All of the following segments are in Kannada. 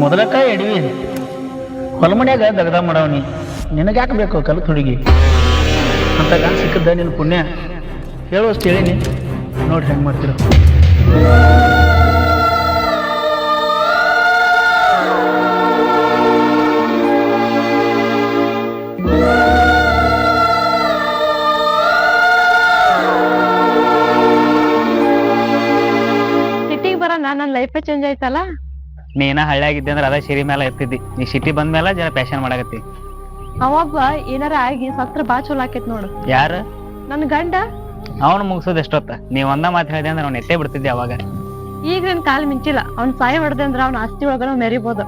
ಮೊದಲಕ್ಕ ಎಡವಿ ಹೊಲಮನ್ಯಾಗ ದಗದ ಮಾಡವನಿ. ನಿನಗ್ಯಾಕೆ ಬೇಕು ಕಲ್ತು ಹುಡುಗಿ? ಅಂತ ಗಂಡ ಸಿಕ್ಕಿದ್ದ ನಿನ್ನ ಪುಣ್ಯ. ಹೇಳುವಷ್ಟು ಹೇಳಿನಿ. ನೋಡಿ ಹೆಂಗೆ ಮಾಡ್ತೀರ. ಸಿಟಿಗೆ ಬರೋಣ ನನ್ನ ಲೈಫೇ ಚೇಂಜ್ ಆಯ್ತಲ್ಲ? ನೀನ ಹಳ್ಳಿಯಾಗಿದ್ದೆ ಅಂದ್ರೆ ಅದ ಸಿರಿ ಮೇಲೆ ಇರ್ತಿದ್ದಿ ನೀ ಸಿಟಿ ಬಂದ ಮೇಲೆ ಜರ ಪ್ಯಾಶನ್ ಮಾಡಾಕತ್ತಿ. ಅವೊಬ್ಬ ಏನಾರ ಆಗಿ ಸತ್ರ ಬಾ ಚಲೋ ಆಕೇತ್ ನೋಡು. ಯಾರು? ನನ್ನ ಗಂಡ. ಅವನು ಮುಗಿಸೋದು ಎಷ್ಟೊತ್ತ? ನೀ ಒಂದ ಮಾತು ಹೇಳಿದೆ ಅಂದ್ರೆ ಅವ್ನು ಎತ್ತೇ ಬಿಡ್ತಿದ್ದೆ ಅವಾಗ? ಈಗ ನನ್ ಕಾಲ್ ಮಿಂಚಿಲ್ಲ. ಅವ್ನ ಸಾಯ ಹೊಡೆದೆ ಅಂದ್ರ ಅವ್ನ ಆಸ್ತಿ ಒಳಗ ನಾವ್ ಮೆರಿಬೋದು.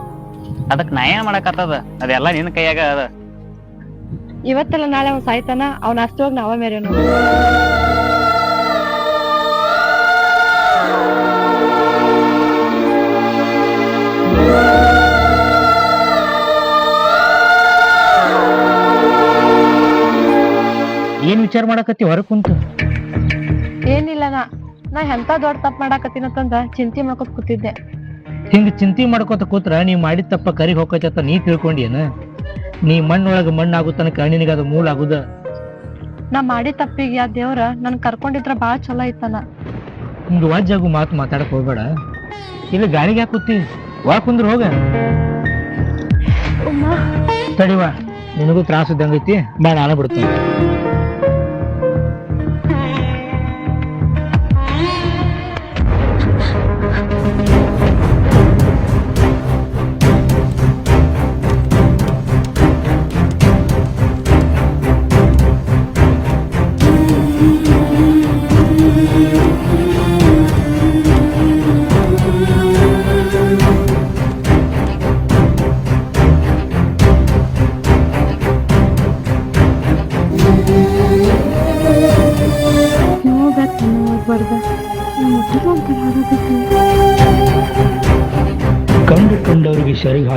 ಅದಕ್ ನಾ ಏನ್ ಮಾಡಕತ್ತದ? ಅದೆಲ್ಲ ನಿನ್ನ ಕೈಯಾಗ ಅದ. ಇವತ್ತೆಲ್ಲ ನಾಳೆ ಅವ್ನ್ ಸಾಯ್ತಾನ. ಅವ್ನ ಆಸ್ತಿ ಒಳಗ ನಾವ ಮೆರೆಯೋನು ಏನು ವಿಚಾರ ಮಾಡಕತ್ತಿ ಹೊರ ಕುಂತ? ಏನಿಲ್ಲ ನಾ ನಾ ಎಂತ ದೊಡ್ಡ ತಪ್ಪ ಮಾಡಾಕತ್ತೀನಂತಂದ ಚಿಂತೆ ಮಾಡ್ಕೊತ ಕೂತಿದ್ದೆ. ಹಿಂಗ ಚಿಂತೆ ಮಾಡ್ಕೋತ ಕೂತ್ರ ನೀ ಮಾಡಿದ ತಪ್ಪ ಕರಿ ಹೋಗತ್ತ ನೀ ತಿಳ್ಕೊಂಡೇನ ನೀ ಮಣ್ಣೊಳಗ ಮಣ್ಣಾಗೋ ತನಕ ನಿನಗ ಅದು ಮೂಲ ಆಗುದ? ನಾ ಮಾಡಿ ತಪ್ಪಿಗೆ ಆ ದೇವ್ರ ನನ್ ಕರ್ಕೊಂಡಿದ್ರ ಬಾಳ ಚಲೋ ಐತನ. ಹಿಂಗ ವಾಜ್ಜಾಗು ಮಾತು ಮಾತಾಡಕ್ ಹೋಗ್ಬೇಡ. ಇಲ್ಲಿ ಗಾಳಿಗೆ ಯಾಕೆ ಕೂತಿ? ವಾ ಕುಂದ್ರ ಹೋಗ. ತಡಿವಾ ನಿನಗೂ ತ್ರಾಸ ಇದ್ದಂಗೈತಿ ಬಾ ಆಳ ಬಿಡ್ತೀನಿ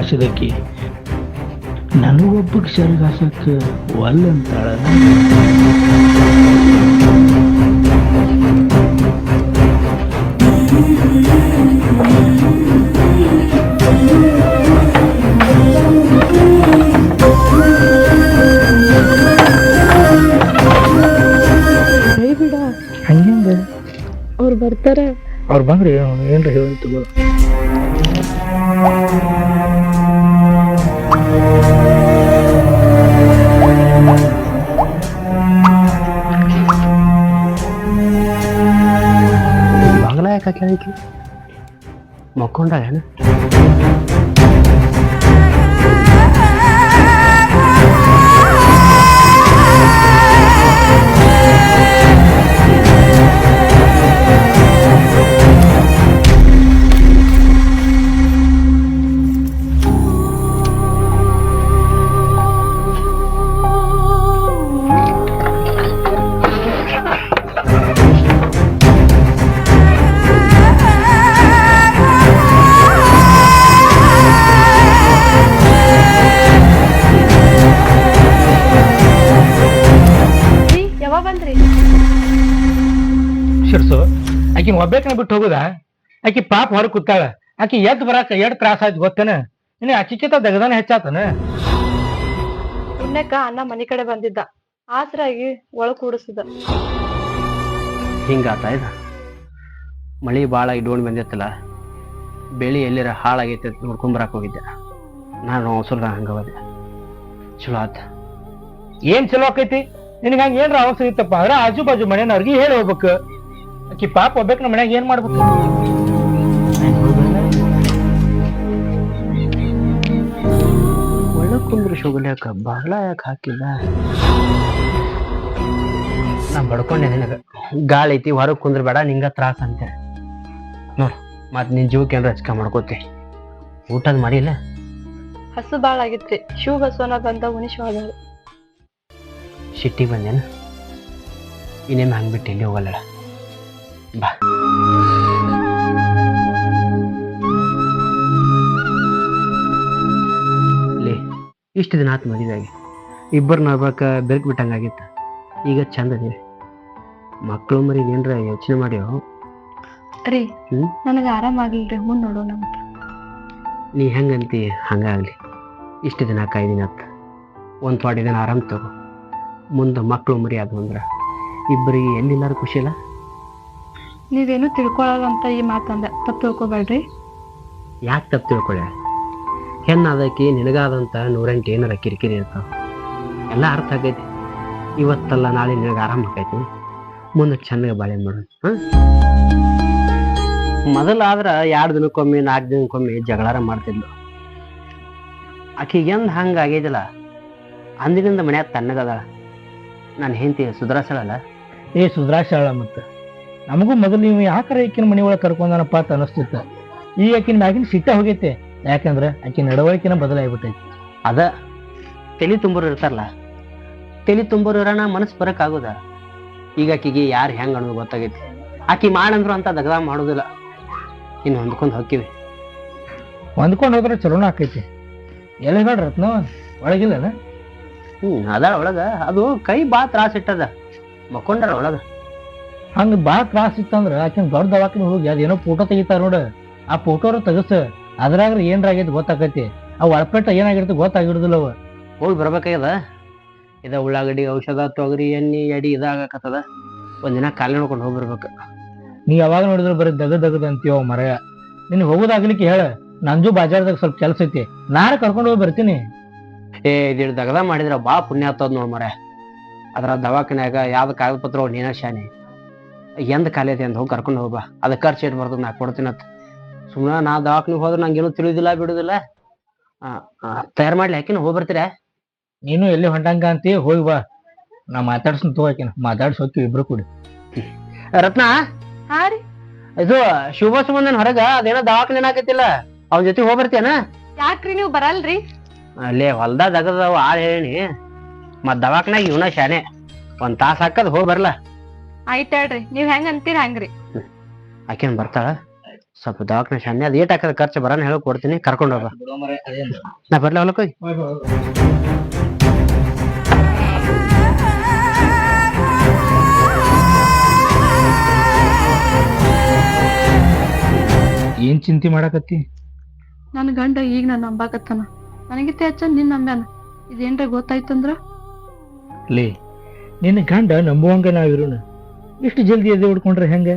ಕಂಡವ್ರಿಗೆ ಸೆರಗ್ ಹಾಸದಕ್ಕೆ ನನಗೊಬ್ಬಕ್ಕೆ ಸೆರಗ್ ಹಾಸಕ್ಕೆ ಒಲ್ಲಂತಾಳ ಬಿಡ ಹಂಗೆ ಅವ್ರು ಬರ್ತಾರ ಅವ್ರು ಬಂದ್ರೆ ಏನ್ರ ಹೇಳಿ ತಗೋ ಬಾಗ್ಲ ಯಾಕೆ ಹಾಕಿ ಹೋಗುದ ಆಕಿ ಪಾಪ ಹೊರ ಕೂತಾಳ. ಆಕಿ ಎದ್ ಬರಾಕ ಎಡ್ ತ್ರಾಸ ಆಯ್ತು ಗೊತ್ತೇನ? ಇನ್ನು ಅಚಿಚಿತ ದಗದಾನ ಹೆಚ್ಚಾತನ? ಇನ್ನಕ್ಕ ಅಣ್ಣ ಮನಿ ಕಡೆ ಬಂದಿದ್ದ. ಆಸರಾಗಿ ಒಳ ಕೂಡಿಸಿದ. ಹಿಂಗಾತ ಇದ? ಮಳಿ ಬಾಳ ಇಡೋಣ ಬಂದಿತ್ತಲ್ಲ? ಬೆಳಿ ಎಲ್ಲಿರ ಹಾಳಾಗೈತೆ ಅಂತ ನೋಡ್ಕೊಂಡ್ ಬರಾಕ್ ಹೋಗಿದ್ದೆ. ನಾನು ಅವಸರದ ಹೋದೆ ಚಲೋ ಆತ. ಏನ್ ಚಲೋ ಆಕೈತಿ? ನಿನಗ ಹಂಗ ಏನ್ರ ಅವಸರ ಇತ್ತಪ್ಪ? ಅಂದ್ರ ಆಜು ಬಾಜು ಮನೆಯವ್ರಿಗೆ ಹೇಳಿ ಹೋಗ್ಬೇಕು. ಆಕಿ ಪಾಪ ಒಬ್ಬಕ್ ನಮ್ಮ ಮನ್ಯಾಗ ಏನ್ ಮಾಡ್ಬೇಕು? ಒಳ್ಳೆ ಕುಂದ್ರ ಶೋಗಲ್ಯಾಕ ಬಾಗ್ಲ ಯಾಕೆ ಹಾಕಿಲ್ಲ ನಾ ಬಡ್ಕೊಂಡೆ ನಿನಗ. ಗಾಳಿ ಐತಿ ಹೊರಗೆ ಕುಂದ್ರ ಬೇಡ ನಿಂಗ ತ್ರಾಸ ಅಂತೆ. ನೋಡ್ ಮತ್ ನಿನ್ ಜೀವಕ್ಕೆ ಏನ್ರ ಹಚ್ಕ ಮಾಡ್ಕೋತಿ. ಊಟದ ಮಾಡಿಲ್ಲ ಹಸು ಬಾಳ ಆಗಿತ್ರಿ. ಶಿವ ಹಸುವನ ಬಂದ ಉಣಿಶ್ ಹೋದಳು ಸಿಟ್ಟಿ ಬಂದೇನ? ಇನ್ನೇನು ಹಂಗ್ಬಿಟ್ಟು ಎಲ್ಲಿ ಹೋಗಲ್ಲ ಬಾ. ಲೇ ಇಷ್ಟು ದಿನ ಆತು ಮದುವೆಯಾಗಿ ಇಬ್ಬರು ನೋಡ್ಬೇಕ ಬೆರ್ಕ್ ಬಿಟ್ಟಂಗಾಗಿತ್ತು ಈಗ ಚಂದ ಇದೆ ಮಕ್ಕಳು ಮರಿ ಏನ್ರ ಯೋಚನೆ ಮಾಡ್ಯೋ? ರೀ ಹ್ಮ್? ನನಗ ಆರಾಮಾಗ್ಲಿಲ್ರಿ ಮುಂದ್ ನೋಡೋಣ ಅಂತ ನೀ ಹೆಂಗಂತಿ? ಹಂಗಾಗಲಿ ಇಷ್ಟು ದಿನ ಕಾಯ್ದಿನ ಅತ್ತ ಒಂದು ಪಾಡಿ ದಿನ ಆರಾಮ್ ತಗೋ. ಮುಂದೆ ಮಕ್ಕಳು ಮರಿ ಅದು ಅಂದ್ರೆ. ಇಬ್ಬರಿಗೆ ಎಲ್ಲಿಲ್ಲಾರು ಖುಷಿ ಇಲ್ಲ ನೀವೇನು ತಿಳ್ಕೊಳಲ್ಲ ಅಂತ ಈ ಮಾತಂದ. ತಪ್ಪು ತಿಳ್ಕೊಬೇಡ್ರಿ. ಯಾಕೆ ತಪ್ಪು ತಿಳ್ಕೊಳ್ಳೆ ಹೆಣ್ಣಾದಕ್ಕೆ ನಿನಗಾದಂಥ ನೂರೆಂಟು ಏನಾರ ಕಿರಿಕಿರಿ ಇರ್ತಾವ ಎಲ್ಲ ಅರ್ಥ ಆಗೈತಿ. ಇವತ್ತಲ್ಲ ನಾಳೆ ನಿನಗೆ ಆರಾಮ ಆಕೈತಿ ಮುಂದೆ ಚೆನ್ನಾಗಿ ಬಾಳೆ ಮಾಡೋಣ ಹಾಂ? ಮೊದಲಾದ್ರೆ ಎರಡು ದಿನಕ್ಕೊಮ್ಮೆ ನಾಲ್ಕು ದಿನಕ್ಕೊಮ್ಮೆ ಜಗಳಾರ ಮಾಡ್ತಿದ್ಲು. ಆಕಿಗೆ ಎಂದ್ ಹಂಗೆ ಆಗೈತಿಲ್ಲ ಅಂದಿನಿಂದ ಮನ್ಯಾಗ ತಣ್ಣಗದ ನಾನು ಹೆಂಡತಿ ಸುಧಾರಿಸಲ್ಲ ಏ ಸುಧಾರಿಸಾಳ ಮತ್ತ. ನಮಗೂ ಮೊದಲು ನೀವು ಯಾಕಾರ ಈಕಿನ ಮನೆ ಒಳಗೆ ಕರ್ಕೊಂಡನಪ್ಪ ಅಂತ ಅನಿಸ್ತಿತ್ತ ಈ ಆಕಿನ ಮ್ಯಾಗಿನ ಸಿಟ್ಟ ಹೋಗೈತೆ. ಯಾಕಂದ್ರೆ ಆಕಿನ ನಡವಳಿಕೆನ ಬದಲಾಗ್ಬಿಟ್ಟೈತಿ. ಅದ ತಲೆ ತುಂಬೋರು ಇರ್ತಾರಲ್ಲ ತಲೆ ತುಂಬೋರು ಇರೋಣ ಮನಸ್ಸು ಬರೋಕ್ಕಾಗೋದ ಆಗುದ? ಈಗ ಆಕಿಗೆ ಯಾರು ಹೆಂಗ್ ಅನ್ನೋದು ಗೊತ್ತಾಗೈತಿ. ಆಕಿ ಮಾಡಂದ್ರು ಅಂತ ದಗದ ಮಾಡೋದಿಲ್ಲ. ಇನ್ನು ಹೊಂದ್ಕೊಂಡು ಹೋಗ್ತೀವಿ ಹೊಂದ್ಕೊಂಡು ಹೋದ್ರೆ ಚಲೋನ ಆಕೈತಿ. ಎಲ್ಲಿ ನೋಡ್ರಿ ರತ್ನ? ಒಳಗಿಲ್ಲನ? ಹ್ಞೂ ಅದಾಳ ಒಳಗ. ಅದು ಕೈ ಬಾ ತ್ರಾಸ ಇಟ್ಟದ. ಮಕ್ಕೊಂಡ್ರ ಒಳಗ. ಹಂಗ ಭಾಳ ತ್ರಾಸ ಇತ್ತಂದ್ರ ಆಕಿನ ದೊಡ್ಡ ದವಾಖಾನೆ ಹೋಗಿ ಅದೇನೋ ಫೋಟೋ ತೆಗಿತಾರ ನೋಡ. ಆ ಫೋಟೋರ ತೆಗಸ ಅದ್ರಾಗ್ರ ಏನ್ರ ಆಗೈತಿ ಗೊತ್ತಾಕೈತಿ. ಆ ಒಳಪೆಟ್ಟ ಏನಾಗಿರ್ತಿ ಗೊತ್ತಾಗಿಡುದಿಲ್ಲ ಅವ. ಹೋಗಿ ಬರ್ಬೇಕಾಗ್ಯದ? ಇದ ಉಳ್ಳಾಗಡ್ಡಿ ಔಷಧ ತೊಗರಿ ಎಣ್ಣೆ ಎಡಿ ಇದಾಗಕತ್ತದ. ಒಂದಿನ ಕಾಲ ನೋಡ್ಕೊಂಡು ಹೋಗ್ಬರ್ಬೇಕು ನೀ ಯಾವಾಗ ನೋಡಿದ್ರು ಬರೀ ದಗ ದಗದ ಅಂತೀವ ಮರಯ. ನಿನ್ ಹೋಗೋದಾಗ್ಲಿಕ್ಕೆ ಹೇಳ ನಂಜು ಬಾಜಾರ್ದಾಗ ಸ್ವಲ್ಪ ಕೆಲ್ಸ ಐತಿ. ನಾಳೆ ಕರ್ಕೊಂಡು ಹೋಗಿ ಬರ್ತೀನಿ. ಏ ಇದ್ ದಗದ ಮಾಡಿದ್ರ ಬಾ ಪುಣ್ಯ ಆಗ್ತದ ನೋಡ್ ಮರ ಅದ್ರ ದವಾಖಾನ್ಯಾಗ ಯಾವ್ದು ಕಾಗದ ಪತ್ರ ನೀನ ಶಾನೆ. ಎಂದ ಖಾಲಿ ಐತಿ ಅಂತ ಹೋಗಿ ಕರ್ಕೊಂಡು ಹೋಗ್ಬಾ ಅದ ಖರ್ಚು ಏಟ್ ಬರ್ತದೆ ನಾ ಕೊಡ್ತೀನತ್ ಸುಮ್ಮನೆ ನಾ ದವಾಖಾನಿಗೆ ಹೋದ್ರೆ ನಂಗೇನು ತಿಳಿದಿಲ್ಲ ಬಿಡುದಿಲ್ಲ. ತಯಾರು ಮಾಡ್ಲಿ ಹಾಕಿನ ಹೋಗಿ ಬರ್ತೀರ? ನೀನು ಎಲ್ಲಿ ಹೊಂಟಂಗ ಅಂತಿ ಹೋಗಿ ಬಾ. ನಾ ಮಾತಾಡ್ಸನ್ ತಗೋಕಿನ ಮಾತಾಡ್ಸಿ ಹೋಗ್ತೀವಿ ಇಬ್ರು ಕೂಡಿ. ರತ್ನ? ಹಾ ರೀ. ಇದು ಶುಭ ಸುಮಂದನ್ ಹೊರಗ ಅದೇನೋ ದವಾಖಾನೆ ಆಗತ್ತಿಲ್ಲ ಅವ್ನ ಜೊತೆ ಹೋಗಿ ಬರ್ತೀಯನ? ಯಾಕ್ರಿ ನೀವು ಬರಲ್ರಿ? ಅಲ್ಲೇ ಹೊಲ್ದಾಗ ಅಗದವ ಆಳ್ ಹೇಳಿ ಮತ್ ದವಾಖಾನ್ಯಾಗ ಇವನ ಶಾನೆ. ಒಂದ್ ತಾಸ ಹಾಕದ್ ಹೋಗಿ ಬರ್ಲ. ಆಯ್ತ್ ಹೇಳ್ರಿ. ನೀವ್ ಹೆಂಗ್ ಅಂತೀರ ಹಂಗ್ರಿ? ಆಕೇನ್ ಬರ್ತಾಳ. ಸ್ವಲ್ಪ ದವಾಖಾನೆ ಶಾನ್ಯ ಅದ್ ಏಟ್ ಹಾಕದ ಖರ್ಚು ಬರೋಣ ಹೇಳಿ ಕೊಡ್ತೀನಿ. ಕರ್ಕೊಂಡು ಹೋಗ. ನಾ ಬರ್ಲ ಹೊಲಕ್ ಹೋಗಿ ಏನ್ ಚಿಂತೆ ಮಾಡಾಕತ್ತಿ? ನನ್ ಗಂಡ ಈಗ ನಾನ್ ನಂಬಾಕತ್ತಾನ. ನನಗಿತ್ತ ಹೆಚ್ಚ ನಿನ್ ನಂಬ್ಯಾನ. ಇದೇನ್ರ ಗೊತ್ತಾಯ್ತಂದ್ರ? ಲೇ ನಿನ್ನ ಗಂಡ ನಂಬುವಂಗ ನಾವಿರೋಣ ಇಷ್ಟು ಜಲ್ದಿ ಎದೆ ಹೊಡ್ಕೊಂಡ್ರೆ ಹೆಂಗ?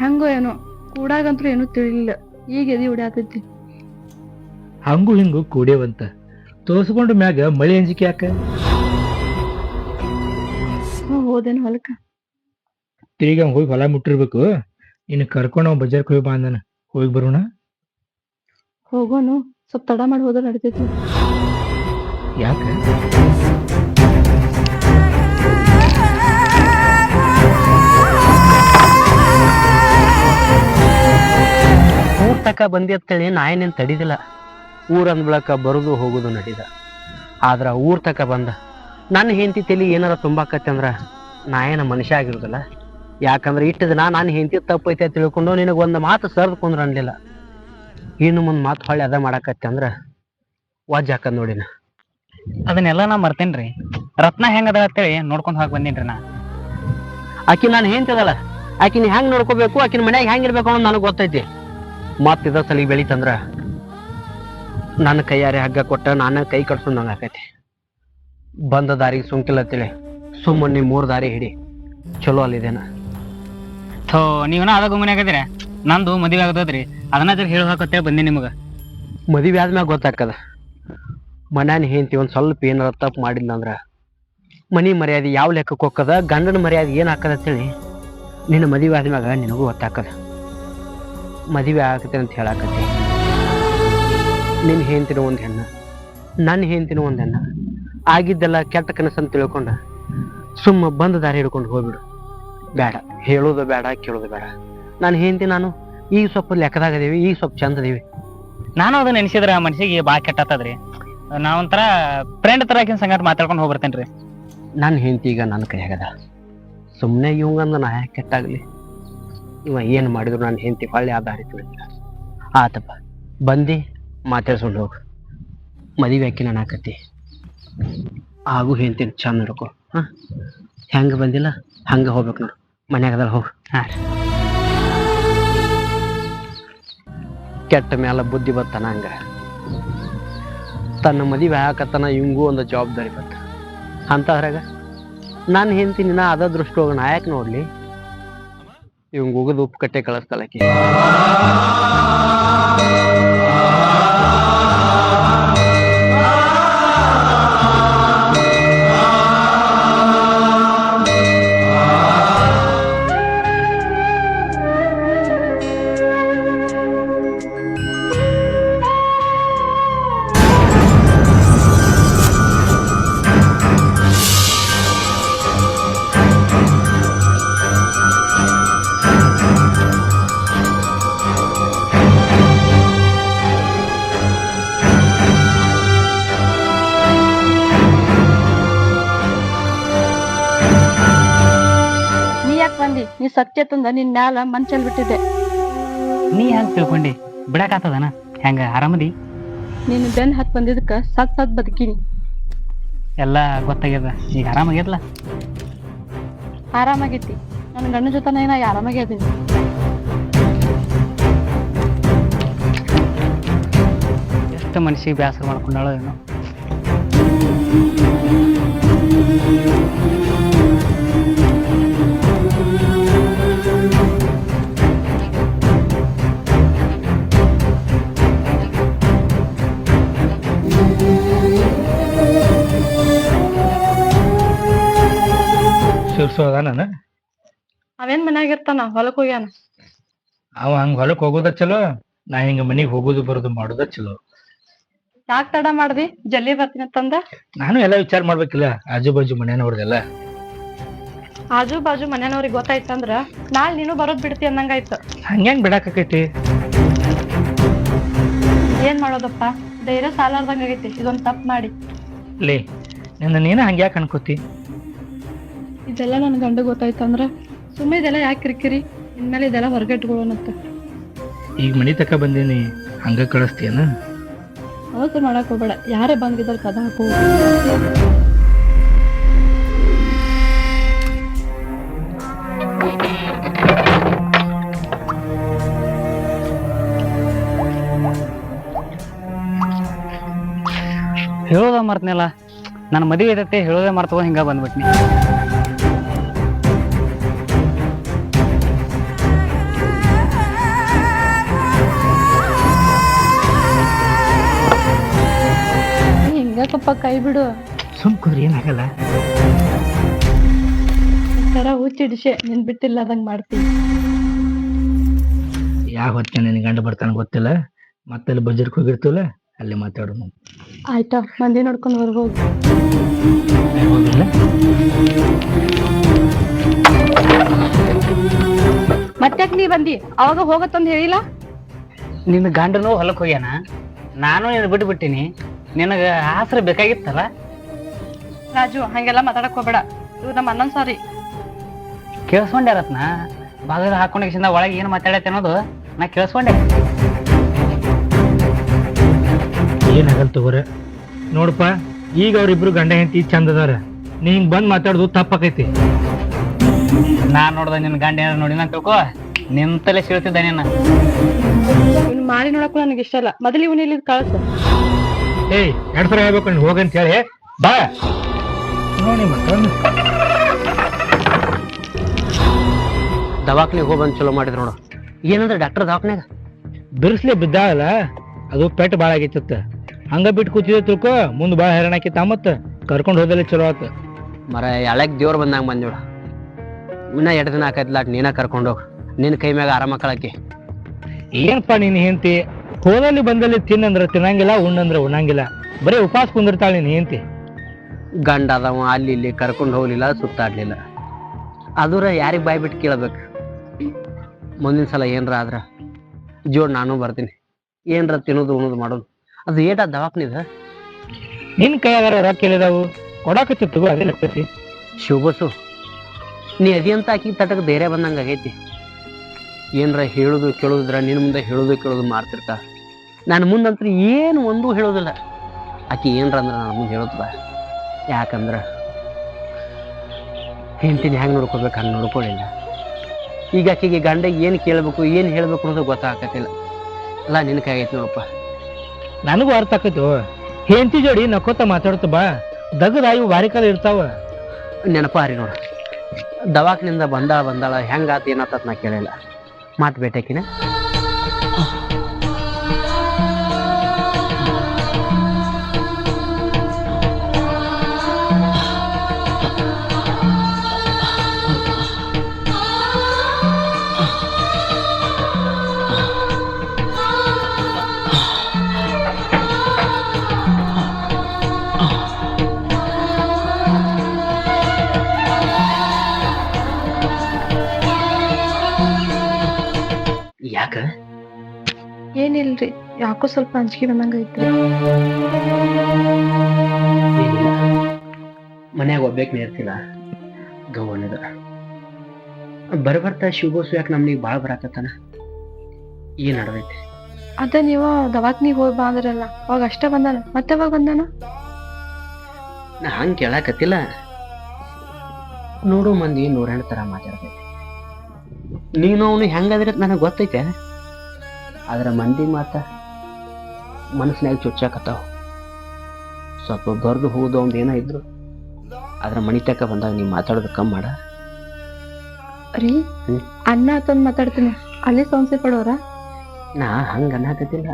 ಹೆಂಗೋ ಏನೋ ಕೂಡಾಗಂತೂ ಏನೂ ತಿಳಿಲಿಲ್ಲ. ಈಗ ಎದಿ ಹೊಡ್ಯಾತೈತಿ. ಹಂಗು ಹಿಂಗು ಕೂಡೇವಂತ ತೋರ್ಸ್ಕೊಂಡ ಮ್ಯಾಗ ಮಳೆ ಅಂಜಿಕೆ ಯಾಕ? ಹ್ಞೂ ಹೋದೇನು ಹೊಲಕ್ಕ? ತಿರುಗಿ ಅವ್ನು ಹೋಗಿ ಹೊಲ ಮುಟ್ಟಿರ್ಬೇಕು. ಇನ್ನು ಕರ್ಕೊಂಡು ಅವ್ನು ಬಜಾರ್ಕ್ ಹೋಗಿ ಬಾ ಅಂದಾನ. ಹೋಗಿ ಬರೋಣ. ಹೋಗೋನು ಸ್ವಲ್ಪ ತಡ ಮಾಡಿ ಹೋದ್ರೆ ನಡಿತೈತಿ. ಯಾಕ? ಊರ್ ತಕ ಬಂದಿ ಅಂತೇಳಿ ಹೇಳಿ ಏನೇನ್ ತಡಿದಿಲ್ಲ. ಊರ್ ಬಳಕ ಬರುದು ಹೋಗುದು ನಡೀದ. ಆದ್ರ ಊರ್ ತಕ ಬಂದ. ನನ್ನ ಹೆಂಡತಿ ತಲಿ ಏನಾರ ತುಂಬಾಕತ್ತೆ ಅಂದ್ರ ನಾಯಿನ ಮನುಷ್ಯ ಆಗಿರುದಿಲ್ಲ. ಯಾಕಂದ್ರ ಇಟ್ಟು ದಿನ ನಾನು ಹೆಂಡತಿ ತಪ್ಪೈತೆ ಅಂತ ತಿಳ್ಕೊಂಡು ನಿನಗೆ ಒಂದ್ ಮಾತು ಸರ್ದ್ ಕುಂದ್ರ ಅನ್ಲಿಲ್ಲ. ಇನ್ನು ಮುಂದೆ ಮಾತು ಹೊಳ್ಳಿ ಅದ ಮಾಡಾಕತ್ತೆ ಅಂದ್ರ ವಾಜ್ ಹಾಕದ್ ನೋಡಿನ. ಅದನ್ನೆಲ್ಲ ನಾ ಮರ್ತೇನ್ರಿ. ರತ್ನ ಹೆಂಗದ ಅಂತೇಳಿ ನೋಡ್ಕೊಂಡ್ ಹೋಗಿ ಬಂದೇನ್ರಿ ನಾ. ಆಕಿ ನಾನು ಹೆಂಡ್ತಿದಲ್ಲ ಆಕಿನ ಹೆಂಗ್ ನೋಡ್ಕೋಬೇಕು ಆಕಿನ ಮನ್ಯಾಗ ಹೆಂಗ್ ಇರ್ಬೇಕು ಅನ್ನೋದು ನನಗೆ ಗೊತ್ತೈತಿ. ಮತ್ತಿದ ಇದ ಸಲಿಗೆ ಬೆಳಿತಂದ್ರ ನನ್ನ ಕೈಯಾರೆ ಹಗ್ಗ ಕೊಟ್ಟ ನಾನು ಕೈ ಕಟ್ಸೋದಂಗ ಆಕೈತಿ ಬಂದ ದಾರಿಗೆ ಸುಂಕಿಲ್ಲ ತಿಳಿ ಸುಮ್ಮನೆ ಮೂರ್ ದಾರಿ ಹಿಡಿ ಚಲೋ ಅಲ್ಲಿದೇನ. ಥೋ ನೀವನ ಅದ ಗುಮ್ಮನೆ ಆಗದಿರ? ನಂದು ಮದುವೆ ಆಗದದ್ರಿ ಅದನ್ನ ಜರ ಹೇಳಿ ಹಾಕತ್ತೆ ಬಂದಿ ನಿಮಗ. ಮದುವೆ ಆದ್ಮ್ಯಾಗ ಗೊತ್ತಾಕದ ಮನ್ಯಾನ ಹೆಂಡತಿ ಒಂದ್ ಸ್ವಲ್ಪ ಏನಾರ ತಪ್ಪು ಮಾಡಿದ್ನಂದ್ರ ಮನಿ ಮರ್ಯಾದೆ ಯಾವ ಲೆಕ್ಕಕ್ಕೆ ಹೋಗ್ಕದ ಗಂಡನ ಮರ್ಯಾದೆ ಏನ್ ಹಾಕದ ಅಂತೇಳಿ. ನಿನ್ನ ಮದುವೆ ಆದ್ಮ್ಯಾಗ ನಿನಗೂ ಗೊತ್ತಾಕದ ಮದುವೆ ಆಗತ್ತೆ ಅಂತ ಹೇಳಾಕತ್ತೆ. ನಿನ್ನ ಹೆಂಡತಿನ ಒಂದು ಹೆಣ್ಣ ನನ್ನ ಹೆಂಡತಿನ ಒಂದು ಹೆಣ್ಣು. ಆಗಿದ್ದೆಲ್ಲ ಕೆಟ್ಟ ಕನಸಂತ ತಿಳ್ಕೊಂಡ ಸುಮ್ಮ ಬಂದ ದಾರಿ ಹಿಡ್ಕೊಂಡು ಹೋಗ್ಬಿಡು. ಬೇಡ ಹೇಳೋದು ಬೇಡ ಕೇಳೋದು ಬೇಡ. ನಾನು ಹೆಂಡತಿ ನಾನು ಈಗ ಸ್ವಲ್ಪ ಲೆಕ್ಕದಾಗದೇವಿ ಈಗ ಸ್ವಲ್ಪ ಚಂದದೇವಿ. ನಾನು ಅದನ್ನ ನೆನೆಸಿದ್ರೆ ಆ ಮನ್ಸಿಗೆ ಭಾಳ ಕೆಟ್ಟತ್ತದ್ರಿ. ನಾ ಒಂಥರ ಫ್ರೆಂಡ್ ತರಕಿನ ಸಂಗಟ ಮಾತಾಡ್ಕೊಂಡು ಹೋಗ್ಬರ್ತೇನೆ ರೀ ನನ್ನ ಹೆಂಡತಿ ಈಗ ನನ್ನ ಕೈಯಾಗದ. ಸುಮ್ಮನೆ ಇವಂಗಂದ ನಾ ಯಾಕೆ ಕೆಟ್ಟಾಗಲಿ? ಇವ ಏನು ಮಾಡಿದ್ರು ನಾನು ಹೆಂಡತಿ ಹೊಳ್ಳಿ ಆ ದಾರಿ ತಿಳಿದಿಲ್ಲ ಆತಪ್ಪ ಬಂದು ಮಾತಾಡ್ಸ್ಕೊಂಡು ಹೋಗು. ಮದುವೆ ಹಾಕಿ ನಾನು ಹಾಕತಿ ಹಾಗೂ ಹೆಂಡತಿನ ಚಂದ ನೋಡ್ಕೊ. ಹಾಂ? ಹೆಂಗೆ ಬಂದಿಲ್ಲ ಹಂಗೆ ಹೋಗ್ಬೇಕು ನೋಡು. ಮನ್ಯಾಗದ ಹೋಗು. ಹಾಂ ರೀ. ಕೆಟ್ಟ ಮ್ಯಾಲ ಬುದ್ಧಿ ಬತ್ತಾನ ಹಂಗೆ ತನ್ನ ಮದುವೆ ಹಾಕತನ ಇವಂಗೂ ಒಂದು ಜವಾಬ್ದಾರಿ ಬತ್ತ. ಅಂತದ್ರಾಗ ನಾನು ಹೆಂಡ್ತೀನಿ ನಾ ಅದ ದೃಷ್ಟಿ ಹೋಗೋಣ ಯಾಕೆ ನೋಡ್ಲಿ. ಇವಂಗ ಉಗಿದು ಉಪ್ಪು ಕಟ್ಟೆ ಕಳಿಸ್ತಾಳಕಿ ಬಂದಿ ನೀ ಸತ್ಯ ತಂದ ನಿನ್ ಮ್ಯಾಲ ಮಂಚಲ್ ಬಿಟ್ಟಿದ್ದೆ. ನೀ ಹೆಂಗ್ ತಿಳ್ಕೊಂಡಿ ಬಿಡಕಾತದನ ಹೆಂಗ ಆರಾಮದಿ? ನೀನು ಬೆನ್ ಹತ್ ಬಂದಿದ್ದಕ್ಕ ಸತ್ ಸತ್ ಬದುಕಿನಿ. ಎಲ್ಲ ಗೊತ್ತಾಗ್ಯದ ಈಗ ಆರಾಮಾಗ್ಯದಲ್ಲ ಆರಾಮಾಗೈತಿ. ನನ್ನ ಗಂಡ ಜೊತೆ ನಾ ಆರಾಮಾಗೇ ಅದೀನಿ. ಎಷ್ಟು ಮನ್ಸಿಗೆ ಬೇಸರ ಮಾಡ್ಕೊಂಡಾಳೋ ಏನೋ. ನಾನು? ಅವೇನ್ ಮನ್ಯಾಗ ಇರ್ತಾನ? ಹೊಲಕ್ ಹೋಗ್ಯಾನ? ಅವ ಹಂಗ ಹೊಲಕ್ ಹೋಗೋದ ಚಲೋ ನಾ ಹಿಂಗ ಮನಿಗ್ ಹೋಗೋದು ಬರೋದು ಮಾಡುದ ಚಲೋ. ಯಾಕ್ ತಡ ಮಾಡ್ದಿ? ಜಲ್ದಿ ಬರ್ತೀನಿ ಅಂತಂದ? ನಾನು ಎಲ್ಲ ವಿಚಾರ ಮಾಡ್ಬೇಕಿಲ್ಲ ಆಜು ಬಾಜು ಮನೆಯವ್ರದೆಲ್ಲ. ಆಜು ಬಾಜು ಮನೆಯವ್ರಿಗೆ ಗೊತ್ತಾಯ್ತಂದ್ರ ನಾಳೆ ನೀನು ಬರೋದ್ ಬಿಡ್ತಿ ಅನ್ನಂಗಾಯ್ತು. ಹಂಗ್ಯಾಂಗ್ ಬಿಡಾಕೈತಿ ಏನ್ ಮಾಡೋದಪ್ಪ? ಧೈರ್ಯ ಸಾಲಾರ್ದಂಗ ಆಗೈತಿ ಇದೊಂದ್ ತಪ್ಪ ಮಾಡಿ. ಲೇ ನಿನ್ನ ನೀನ ಹಂಗ್ಯಾಕ್ ಅನ್ಕೋತಿ? ಇದೆಲ್ಲ ನನ್ನ ಗಂಡ ಗೊತ್ತಾಯ್ತಂದ್ರೆ ಸುಮ್ಮನೆ ಇದೆಲ್ಲ ಯಾಕೆ ಕಿರಿಕಿರಿ? ಇನ್ಮೇಲೆ ಇದೆಲ್ಲ ಹೊರಗೆ ಇಟ್ಕೊಳ್ಳೋಣಂತ ಈಗ ಮನಿ ತಕ ಬಂದೀನಿ ಹಂಗ ಕಳಿಸ್ತೀಯನ? ಅವತ್ತು ಮಾಡಕ್ ಹೋಗ್ಬೇಡ ಯಾರೇ ಬಂದಿದ್ದಾರೆ ಕದ ಹಾಕು. ಹೇಳೋದ ಮರ್ತನಲ್ಲ ನನ್ನ ಮದುವೆ ಇದತ್ತೆ ಹೇಳೋದೇ ಮರ್ತವ ಹಿಂಗ ಬಂದ್ಬಿಟ್ನಿ. ಹಿಂಗಪ್ಪ ಕೈ ಬಿಡು. ಸುಮ್ ಕುದ್ರಿ ಏನಾಗಲ್ಲ ತರ ಹುಚ್ಚಿಡಿಸೆ ನಿನ್ ಬಿಟ್ಟಿಲ್ಲ ಅದಂಗ್ ಮಾಡ್ತೀನಿ ಯಾವ ಹೊತ್ತಿನ ನಿನ್ ಗಂಡ ಬರ್ತಾನೆ ಗೊತ್ತಿಲ್ಲ. ಮತ್ತಲ್ಲಿ ಬಜಾರ್ಕ್ ಹೋಗಿರ್ತೀವಲ್ಲ ಅಲ್ಲಿ ಮಾತಾಡೋಣ ಆಯ್ತಾ ಮಂದಿ ನೋಡ್ಕೊಂಡು ಹೊರಗೆ ಹೋಗಿ. ಹೋಗಿಲ್ಲ? ಮತ್ತ್ಯಾಕ್ ನೀ ಬಂದಿ? ಅವಾಗ ಹೋಗತ್ತಂದ್ ಹೇಳಿಲ್ಲ? ನಿನ್ನ ಗಂಡನು ಹೊಲಕ್ ಹೋಗ್ಯಾನ? ನಾನು ನಿನ್ನ ಬಿಟ್ಟು ಬಿಟ್ಟಿನಿ ನಿನಗ ಆಸರೆ ಬೇಕಾಗಿತ್ತಲ್ಲ? ರಾಜು ಹಂಗೆಲ್ಲ ಮಾತಾಡಕ್ ಹೋಗ್ಬೇಡ. ಇವ್ ನಮ್ಮ ಅಣ್ಣನ್ ಸಾರಿ. ಕೇಳಿಸ್ಕೊಂಡೆ ರತ್ನ. ಬಾಗದ ಹಾಕೊಂಡ ಒಳಗೆ ಏನು ಮಾತಾಡತ್ತೆ ಅನ್ನೋದು ನಾ ಕೇಳಿಸ್ಕೊಂಡೆ. ಏನಾಗಲ್ ತಗೋರ? ನೋಡಪ್ಪ ಈಗ ಅವ್ರಿಬ್ರು ಗಂಡ ಹೆಂಡತಿ ಚಂದ ಅದಾರ. ನೀ ಹಿಂಗ್ ಬಂದ್ ಮಾತಾಡೋದು ತಪ್ಪಕೈತಿ. ನಾ ನೋಡ್ದ ನಿನ್ನ ಗಂಡ ಏನಾರ ನೋಡಿ ನಾ ತಿಳ್ಕೊ. ನಿಂತಲೇ ಸೀಳ್ತಿದ್ದ ನಿನ್ನ. ಇವ್ನ ಮಾರಿ ನೋಡಕ್ಕೂ ನನಗೆ ಇಷ್ಟ ಇಲ್ಲ. ಮೊದಲು ಇವನಿಲ್ಲಿ ಕಳ್ಸ. ಏಯ್ ಎರಡ್ ಸಲ ಹೇಳ್ಬೇಕು ನೀನ್ ಹೋಗಂತ ಹೇಳಿ ಬಾ. ನೋಡಿ ಮತ್ತೆ ದವಾಖಾನಿಗೆ ಹೋಗಿ ಬಂದು ಚಲೋ ಮಾಡಿದ್ರು ನೋಡು. ಏನಂದ್ರೆ ಡಾಕ್ಟರ್ ದವಾಖಾನ್ಯಾಗ? ಬಿರ್ಸ್ಲೆ ಬಿದ್ದಾಗಲ್ಲ ಅದು ಪೆಟ್ ಭಾಳ ಆಗಿತ್ತ ಹಂಗ ಬಿಟ್ಟು ಕೂತಿದ್ದೆ ತಿಳ್ಕೊ ಮುಂದ್ ಭಾಳ ಹೈರಾಣ ಆಕಿತ್ತ ಮತ್ತ ಕರ್ಕೊಂಡು ಹೋದಲ್ಲಿ ಚಲೋ ಆತ. ಮರ ಎಳಕ್ ದೇವ್ರು ಬಂದಂಗ ಬಂದ್ ನೋಡು. ಇನ್ನ ಎರಡು ದಿನ ಆಕೈತ್ಲಾಟ್ ನೀನ ಕರ್ಕೊಂಡು ಹೋಗ್. ನಿನ್ನ ಕೈ ಮ್ಯಾಗ ಆರಾಮ ಕಳಕಿ. ಏನಪ್ಪ ನೀನ್ ಹೆಂತಿ ಹೋದಲ್ಲಿ ಬಂದಲ್ಲಿ ತಿನ್ನಂದ್ರ ತಿನ್ನಂಗಿಲ್ಲ ಉಣ್ಣಂದ್ರ ಉಣ್ಣಂಗಿಲ್ಲ. ಬರೀ ಉಪವಾಸ ಕುಂದಿರ್ತಾಳೆ ನೀನು ಹೆಂತಿ ಗಂಡ ಅದಾವ ಅಲ್ಲಿ ಇಲ್ಲಿ ಕರ್ಕೊಂಡು ಹೋಗ್ಲಿಲ್ಲ ಸುತ್ತಾಡ್ಲಿಲ್ಲ. ಅದರ ಯಾರಿಗೆ ಬಾಯ್ ಬಿಟ್ಟು ಕೇಳ್ಬೇಕು? ಮುಂದಿನ ಸಲ ಏನರ ಆದ್ರ ಜೋಡ್ ನಾನು ಬರ್ತೀನಿ. ಏನರ ತಿನ್ನೋದು ಉಣೋದು ಮಾಡೋದು. ಅದು ಏಟ ದವಾಖಾನಿದ? ನಿನ್ ಕೈಯಾಗಾರ ರೊಕ್ಕ ಕೇಳಿದಾವು? ಕೊಡಾಕತ್ತಿ ತಗೋ ಅದೇ ಲೆಕ್ಕತಿ ಶಿವಬಸು ನೀ ಅದಿ ಅಂತ ಆಕಿ ತಟಕ್ ಧೈರ್ಯ ಬಂದಂಗ ಆಗೈತಿ. ಏನರ ಹೇಳುದು ಕೇಳುದ್ರ ನಿನ್ನ ಮುಂದೆ ಹೇಳುದು ಕೇಳುದು ಮಾಡ್ತಿರ್ತ ನಾನು ಮುಂದಂತೂ ಏನು ಒಂದೂ ಹೇಳೋದಿಲ್ಲ. ಆಕೆ ಏನ್ರ ಅಂದ್ರೆ ನಾನು ಮುಂದೆ ಹೇಳೋದ ಯಾಕಂದ್ರೆ ಹೆಂಡತಿನ ಹೆಂಗೆ ನೋಡ್ಕೋಬೇಕು ಹಂಗೆ ನೋಡ್ಕೊಳ್ಳಿಲ್ಲ ಈಗ ಆಕೆಗೆ ಗಂಡ ಏನು ಕೇಳಬೇಕು ಏನು ಹೇಳಬೇಕು ಅನ್ನೋದು ಗೊತ್ತಾಗತ್ತಿಲ್ಲ ಅಲ್ಲ ನಿನ್ನ ಕೈ ನೋಡಪ್ಪ. ನನಗೂ ಅರ್ಥ ಆಕತ್ತು ಹೆಂಡತಿ ಜೋಡಿ ನಕ್ಕೋತ ಮಾತಾಡ್ತು ಬಾ. ದಗದಾಯು ಬಾರಿ ಕಾಲ ಇರ್ತಾವ ನೆನಪಾರಿ ನೋಡು. ದವಾಖಾನಿಂದ ಬಂದಾಳ ಬಂದಾಳ ಹೆಂಗಾತ ಏನಾತ ನಾ ಕೇಳಿಲ್ಲ. ಮಾತು ಬೇಟಾಕಿನ ಏನಿಲ್ರಿ ಯಾಕೋ ಸ್ವಲ್ಪ ಅಂಜಿಕೆ ಬಂದಂಗ ಐತ್ರಿ. ಏನಿಲ್ಲ. ಮನ್ಯಾಗ ಒಬ್ಬೇಕ್ ಇರ್ತಿಲ್ಲ ಗೌವನದ ಬರ ಬರ್ತಾ ಶಿವಬೋಸು ಯಾಕೆ ನಮ್ನಿಗೆ ಭಾಳ ಬರಾಕತ್ತಾನ? ಏನ್ ನಡ್ದೈತಿ? ಅದ ನೀವ ದವಾಖಾನಿಗ್ ಹೋಗಿ ಬಾ ಅಂದ್ರಲ್ಲ ಅವಾಗ ಅಷ್ಟ ಬಂದಾನ ಮತ್ತೆ ಅವಾಗ ಬಂದಾನ? ನಾ ಹಂಗ ಕೇಳಾಕತ್ತಿಲ್ಲ. ನೋಡು ಮಂದಿ ನೂರಾಣ ತರ ಮಾತಾಡ್ತೈತಿ ನೀನು ಅವನು ಹೆಂಗಾದ್ರೆ ನನಗೆ ಗೊತ್ತೈತೆ. ಆದ್ರೆ ಮಂದಿ ಮಾತ ಮನಸ್ಸಿನಾಗ ಚುಚ್ಚಾಕತ್ತಾವ. ಸ್ವಲ್ಪ ಬರೆದು ಹೋಗೋದು ಒಂದು ಏನೋ ಇದ್ರು ಆದ್ರೆ ಮಣಿ ತಕ್ಕ ಬಂದಾಗ ನೀವು ಮಾತಾಡೋದು ಕಮ್ಮಿ ಮಾಡ. ರೀ ಅಣ್ಣ ತಂದು ಮಾತಾಡ್ತೀನಿ. ಅಲ್ಲಿ ಸಂಸೆ ಪಡೋರ? ನಾ ಹಂಗ ಅನ್ನಕತ್ತಿಲ್ಲ.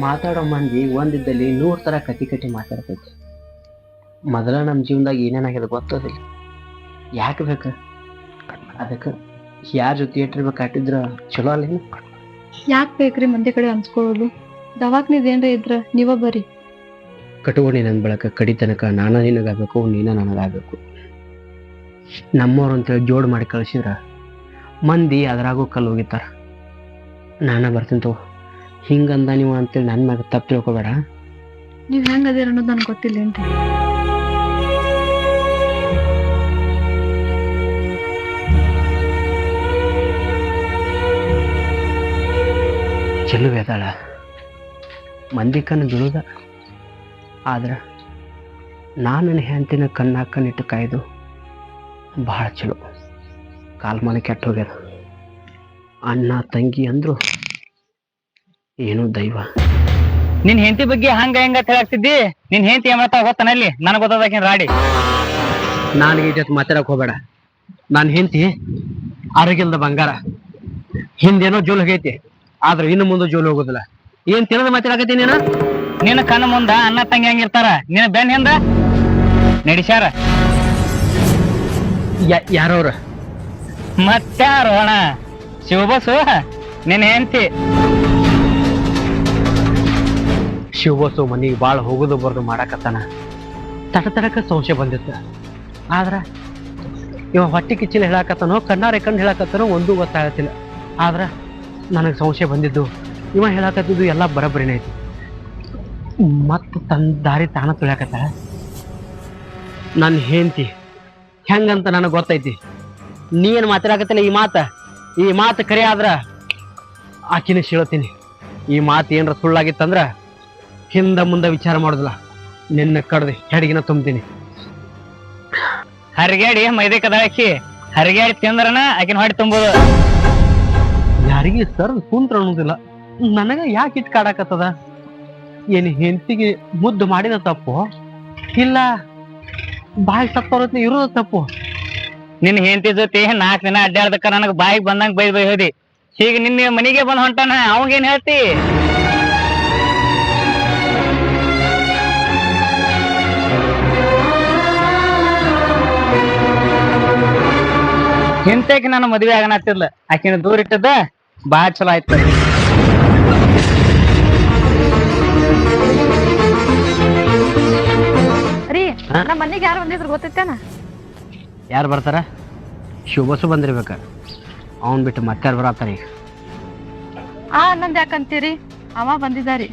ಮಾತಾಡೋ ಮಂದಿ ಒಂದಿದ್ದಲ್ಲಿ ನೂರು ತರ ಕಟ್ಟಿ ಕಟ್ಟಿ ಮಾತಾಡ್ತೈತಿ. ಮೊದಲ ನಮ್ಮ ಜೀವನದಾಗ ಏನೇನಾಗಿದೆ ಗೊತ್ತದಿಲ್ಲ. ಯಾಕೆ ಬೇಕು? ಅದಕ್ಕೆ ಯಾರ ಜೊತೆ ಇಟ್ಟಿರ್ಬೇಕಾಟಿದ್ರ ಚಲೋ ಅಲ್ಲೇನು? ಯಾಕ್ ಬೇಕ್ರಿ ಮಂದಿ ಕಡೆ ಅನ್ಸ್ಕೊಳ್ಳೋದು? ದವಾಖಾನಿದ್ ಏನ್ರ ಇದ್ರ ನೀವ ಬರ್ರಿ. ಕಟುವಣಿ ನನ್ನ ಬಳಕ ಕಡಿ ತನಕ ನಾನ ನಿನಗಾಗಬೇಕು ನೀನ ನನಗಾಗಬೇಕು. ನಮ್ಮವ್ರು ಅಂತೇಳಿ ಜೋಡ್ ಮಾಡಿ ಕಳ್ಸಿದ್ರ ಮಂದಿ ಅದ್ರಾಗೂ ಕಲ್ಲು ಹೋಗಿತ್ತಾರ ನಾನ ಬರ್ತೀನಿ ತಗೋ. ಹಿಂಗಂದ ನೀವು ಅಂತೇಳಿ ನನ್ನ ಮ್ಯಾಗ ತಪ್ಪು ತಿಳ್ಕೊಬೇಡ. ನೀವ್ ಹೆಂಗ್ ಅದೇರ ಅನ್ನೋದು ನನ್ಗೆ ಗೊತ್ತಿಲ್ಲೇನ್ರಿ ಚೆಲುವೆ ಅದಾಳ. ಮಂದಿ ಕಣ್ಣು ಬೀಳುದ ಆದ್ರೆ ನಾನು ಹೆಂಡತಿನ ಕಣ್ಣು ಕಣ್ಣಿಟ್ಟು ಕಾಯ್ದು ಭಾಳ ಚಲೋ. ಕಾಲ್ಮಾನ ಕೆಟ್ಟ ಹೋಗ್ಯದ. ಅಣ್ಣ ತಂಗಿ ಅಂದ್ರು ಏನು ದೈವ. ನಿನ್ ಹೆಂಡತಿ ಬಗ್ಗೆ ಹಂಗ ಹೆಂಗ ಹೇಳಾಕ್ತಿದ್ದಿ? ನಿನ್ ಹೆಂಡತಿ ಏನ್ ಮಾಡ್ತಾ ಗೊತ್ತಾನ ಅಲ್ಲಿ? ನನಗ್ ಗೊತ್ತದಾಕಿನ್ ರಾಡಿ. ನಾನು ಈ ಜೊತೆ ಮಾತಾಡಕ್ ಹೋಗ್ಬೇಡ. ನಾನು ಹೆಂಡತಿ ಆರೋಗ್ಯದ ಬಂಗಾರ. ಹಿಂದೇನೋ ಜೋಲ್ ಹೋಗೈತಿ ಆದ್ರೆ ಇನ್ನು ಮುಂದೆ ಜೋಲಿ ಹೋಗುದಿಲ್ಲ. ಏನ್ ತಿನ್ನದ ಮಾತಾಡಕತ್ತಿ ನೀನು? ನಿನ್ನ ಕಣ್ಣ ಮುಂದ ಅಣ್ಣ ತಂಗಿ ಹಂಗಿರ್ತಾರ ನಿನ್ನ ಬೆನ್ ಹಿಂದ? ನಡಿಸ್ಯಾರ ಯಾರವ್ರ? ಮತ್ತಾರ ಅಣ್ಣ. ಶಿವಬಸು ನಿನ್ನ ಹೆಂಡತಿ. ಶಿವಬಸು ಮನಿ ಭಾಳ ಹೋಗುದು ಬರ್ದು ಮಾಡಾಕತ್ತಾನ. ತಡ ತಡಕ ಸಂಶಯ ಬಂದಿತ್ತು. ಆದ್ರ ಇವ ಹೊಟ್ಟೆ ಕಿಚ್ಚಿಲ್ ಹೇಳಾಕತ್ತಾನೋ ಕಣ್ಣಾರೆ ಕಣ್ಣು ಹೇಳಾಕತ್ತಾನೋ ಒಂದೂ ಗೊತ್ತಾಗತ್ತಿಲ್ಲ. ಆದ್ರ ನನಗೆ ಸಂಶಯ ಬಂದಿದ್ದು, ಇವ ಹೇಳಾಕತ್ತಿದ್ದು ಎಲ್ಲ ಬರಬರಿನ ಐತಿ. ಮತ್ತೆ ತನ್ನ ದಾರಿ ತಾನ ತುಳಿಯಾಕತ್ತ? ನನ್ನ ಹೆಂಡತಿ, ಹೆಂಗಂತ ನನಗೆ ಗೊತ್ತೈತಿ? ನೀ ಏನು ಮಾತಾಡಕತ್ತಿಲ್ಲ ಈ ಮಾತು? ಈ ಮಾತು ಕರೆ ಆದ್ರೆ ಆಕಿನ ಶೀಳತೀನಿ. ಈ ಮಾತು ಏನರ ಸುಳ್ಳಾಗಿತ್ತಂದ್ರೆ ಹಿಂದೆ ಮುಂದೆ ವಿಚಾರ ಮಾಡೋದಿಲ್ಲ. ನಿನ್ನ ಕಡ್ದು ಹೆಡಗಿನ ತುಂಬ್ತೀನಿ. ಹರಿಗೇಡಿ ಮೈದೆ ಕದಾಕಿ ಹರಿಗೇಡಿ ತಿಂದ್ರನ ಆಕಿನ ಹೊಟ್ಟೆ ತುಂಬೋದು. ಯಾರಿಗೆ ಸರ್ ಕುಂತ್ರ ಅನ್ನೋದಿಲ್ಲ. ನನಗ ಯಾಕೆ ಇಟ್ ಕಾಡಾಕತ್ತದ? ಏನ್ ಹೆಂಡತಿಗೆ ಮುದ್ದು ಮಾಡಿದ ತಪ್ಪು? ಇಲ್ಲ, ಬಾಯಿ ಸತ್ತವ್ರತ್ನ ಇರೋದ ತಪ್ಪು? ನಿನ್ ಹೆಂಡತಿ ಜೊತೆ ನಾಲ್ಕು ದಿನ ಅಡ್ಡಾಡ್ದಕ್ಕ ನನಗ್ ಬಾಯಿಗೆ ಬಂದಂಗ ಬೈ ಬೈ ಹೋದಿ. ಈಗ ನಿನ್ನ ಮನಿಗೆ ಬಂದ್ ಹೊಂಟಾನ, ಅವಂಗೇನ್ ಹೇಳ್ತಿ? ಹಿಂತೆಕ್ ನಾನು ಮದ್ವೆ ಆಗನತ್ತಿದ್ಲ ಆಕಿನ ದೂರ ಇಟ್ಟದ ಬಾಳ ಚಲೋ ಆಯ್ತು ರೀ ಹಾ? ನಮ್ಮ ಮನೆಗೆ ಯಾರು ಬಂದಿದ್ರು ಗೊತ್ತೈತೇನ ಯಾರು ಬರ್ತಾರ? ಶುಭಸು ಬಂದಿರ್ಬೇಕ ಅವನ್ ಬಿಟ್ಟು ಮತ್ತಾರು ಬರತ್ತಾರ ಈಗ ಆ ನಂದ್ ಯಾಕಂತೀರಿ ಅವ ಬಂದಿದ್ದಾರಿ.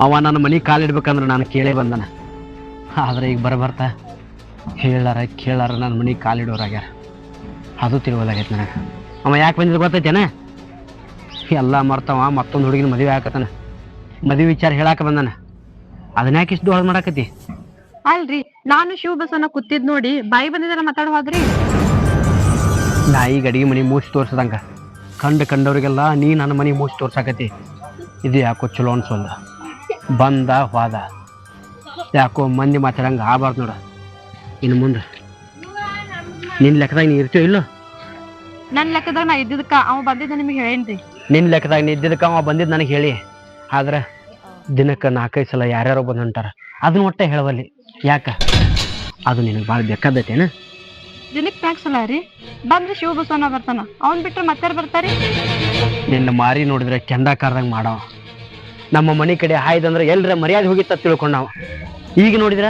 ಅವ ನನ್ನ ಮನೆ ಕಾಲಿಡ್ಬೇಕಂದ್ರೆ ನಾನು ಕೇಳೇ ಬಂದನ. ಆದ್ರೆ ಈಗ ಬರಬರ್ತಾ. ಹೇಳಾರ ಕೇಳಾರ ನನ್ನ ಮನೆ ಕಾಲಿಡೋರಾಗ್ಯಾರ ಅದು ತಿಳುವಲಾಗೈತೆ ನನಗೆ. ಅವ ಯಾಕೆ ಬಂದಿದ್ದು ಗೊತ್ತೈತೇನ? ಎಲ್ಲ ಮರ್ತಾವ ಮತ್ತೊಂದು ಹುಡುಗಿನ ಮದುವೆ ಹಾಕತ್ತಾನ ಮದುವೆ ವಿಚಾರ ಹೇಳಾಕ ಬಂದಾನ. ಅದನ್ಯಾಕೆ ಇಷ್ಟು ದೊಡ್ಡ ಮಾಡಾಕತಿ ಅಲ್ರಿ ನಾನು ಶಿವ ಬಸವನ ಕೂತಿದ್ ನೋಡಿ ಬಾಯಿ ಬಂದಿದ್ದಾರ ಮಾತಾಡ ಹೋದ್ರಿ ನಾ ಈಗ ಅಡಿಗೆ ಮನೆ ಮೂಸಿ ತೋರ್ಸದಂಗ. ಕಂಡು ಕಂಡವ್ರಿಗೆಲ್ಲ ನೀ ನನ್ನ ಮನೆ ಮೂಸಿ ತೋರ್ಸಾಕತಿ ಇದು ಯಾಕೋ ಚಲೋ ಅನ್ಸೋಲ್ಲ ಬಂದ ಹೋದ. ಯಾಕೋ ಮಂದಿ ಮಾತಾಡಂಗೆ ಆಗಬಾರ್ದು ನೋಡ. ಇನ್ನು ಮುಂದೆ. ನಿನ್ನ ಲೆಕ್ಕದಾಗ ನೀ ಇರ್ತೀವ ಇಲ್ಲೋ? ನನ್ನ ಲೆಕ್ಕದಾಗ ನಾ ಇದ್ದಿದ್ದಕ್ಕ ಅವ ಬಂದಿದ್ದ ನಿಮಗೆ ಹೇಳೇನ್ರಿ. ನಿನ್ನ ಲೆಕ್ಕದಾಗ ನೀ ಇದ್ದಿದ್ದಕ್ಕೆ ಅವ ಬಂದಿದ್ದು ನನಗೆ ಹೇಳಿ. ಆದ್ರೆ ದಿನಕ್ಕೆ ನಾಲ್ಕೈದು ಸಲ ಯಾರ್ಯಾರು ಬಂದು ಹೊಂಟಾರ. ಅದನ್ನ ಒಟ್ಟೆ ಹೇಳವಲ್ಲಿ. ಯಾಕ? ಅದು ನಿನಗೆ ಭಾಳ ಬೇಕಾದೇನ ದಿನಕ್ಕೆ ನಾಲ್ಕು ಸಲ ರೀ. ಬಂದ್ರೆ ಶಿವ ಬರ್ತಾನ. ಅವ್ನು ಬಿಟ್ರೆ ಮತ್ತೆ ಬರ್ತಾರಿ? ನಿನ್ನ ಮಾರಿ ನೋಡಿದ್ರೆ ಕೆಂದಾಕಾರದಾಗ ಮಾಡವ. ನಮ್ಮ ಮನೆ ಕಡೆ ಆಯ್ದಂದ್ರೆ ಎಲ್ರ ಮರ್ಯಾದೆ ಹೋಗಿತ್ತ ತಿಳ್ಕೊಂಡವ. ಈಗ ನೋಡಿದ್ರ